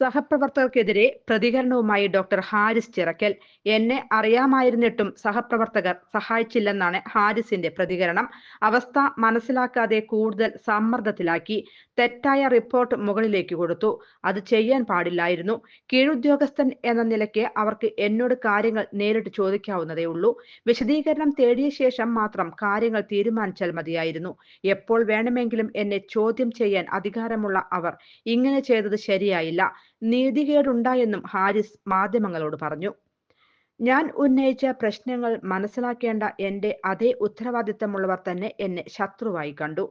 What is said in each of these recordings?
സഹപ്രവർത്തകർക്കെതിരെ പ്രതികരണവുമായി ഡോക്ടർ ഹാരിസ് ചിറക്കൽ. എന്നെ അറിയാമായിരുന്നിട്ടും സഹപ്രവർത്തകർ സഹായിച്ചില്ലെന്നാണ് ഹാരിസിന്റെ പ്രതികരണം. അവസ്ഥ മനസ്സിലാക്കാതെ കൂടുതൽ സമ്മർദ്ദത്തിലാക്കി തെറ്റായ റിപ്പോർട്ട് മുകളിലേക്ക് കൊടുത്തു. അത് ചെയ്യാൻ പാടില്ലായിരുന്നു. കീഴുദ്യോഗസ്ഥൻ എന്ന നിലയ്ക്ക് അവർക്ക് എന്നോട് കാര്യങ്ങൾ നേരിട്ട് ചോദിക്കാവുന്നതേ ഉള്ളൂ. വിശദീകരണം തേടിയ ശേഷം മാത്രം കാര്യങ്ങൾ തീരുമാനിച്ചാൽ മതിയായിരുന്നു. എപ്പോൾ വേണമെങ്കിലും എന്നെ ചോദ്യം ചെയ്യാൻ അധികാരമുള്ള അവർ ഇങ്ങനെ ചെയ്തത് ശരിയായില്ല. നീതികേടുണ്ടായെന്നും ഹാരിസ് മാധ്യമങ്ങളോട് പറഞ്ഞു. ഞാൻ ഉന്നയിച്ച പ്രശ്നങ്ങൾ മനസ്സിലാക്കേണ്ട എന്റെ അതേ ഉത്തരവാദിത്തമുള്ളവർ തന്നെ എന്നെ ശത്രുവായി കണ്ടു.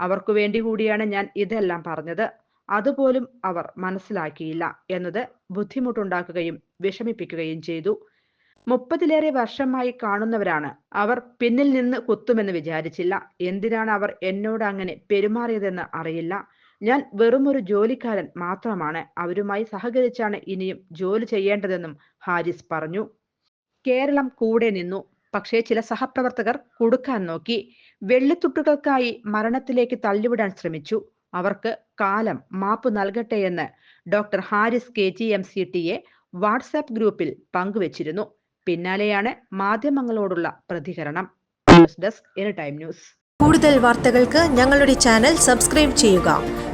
അവർക്കു വേണ്ടി കൂടിയാണ് ഞാൻ ഇതെല്ലാം പറഞ്ഞത്. അതുപോലും അവർ മനസ്സിലാക്കിയില്ല എന്നത് ബുദ്ധിമുട്ടുണ്ടാക്കുകയും വിഷമിപ്പിക്കുകയും ചെയ്തു. മുപ്പതിലേറെ വർഷമായി കാണുന്നവരാണ് അവർ പിന്നിൽ നിന്ന് കുത്തുമെന്ന് വിചാരിച്ചില്ല. എന്തിനാണ് അവർ എന്നോട് അങ്ങനെ പെരുമാറിയതെന്ന് അറിയില്ല. ഞാൻ വെറുമൊരു ജോലിക്കാരൻ മാത്രമാണ്. അവരുമായി സഹകരിച്ചാണ് ഇനിയും ജോലി ചെയ്യേണ്ടതെന്നും ഹാരിസ് പറഞ്ഞു. കേരളം കൂടെ നിന്നു. പക്ഷേ ചില സഹപ്രവർത്തകർ കൊടുക്കാൻ നോക്കി. വെള്ളിത്തുട്ടുകൾക്കായി മരണത്തിലേക്ക് തള്ളിവിടാൻ ശ്രമിച്ചു. അവർക്ക് കാലം മാപ്പ് നൽകട്ടെ എന്ന് doctor Haris K G M C T A WhatsApp ഗ്രൂപ്പിൽ പങ്കുവച്ചിരുന്നു. പിന്നാലെയാണ് മാധ്യമങ്ങളോടുള്ള പ്രതികരണം. News desk any time news. കൂടുതൽ വാർത്തകൾക്ക് ഞങ്ങളുടെ ചാനൽ സബ്സ്ക്രൈബ് ചെയ്യുക.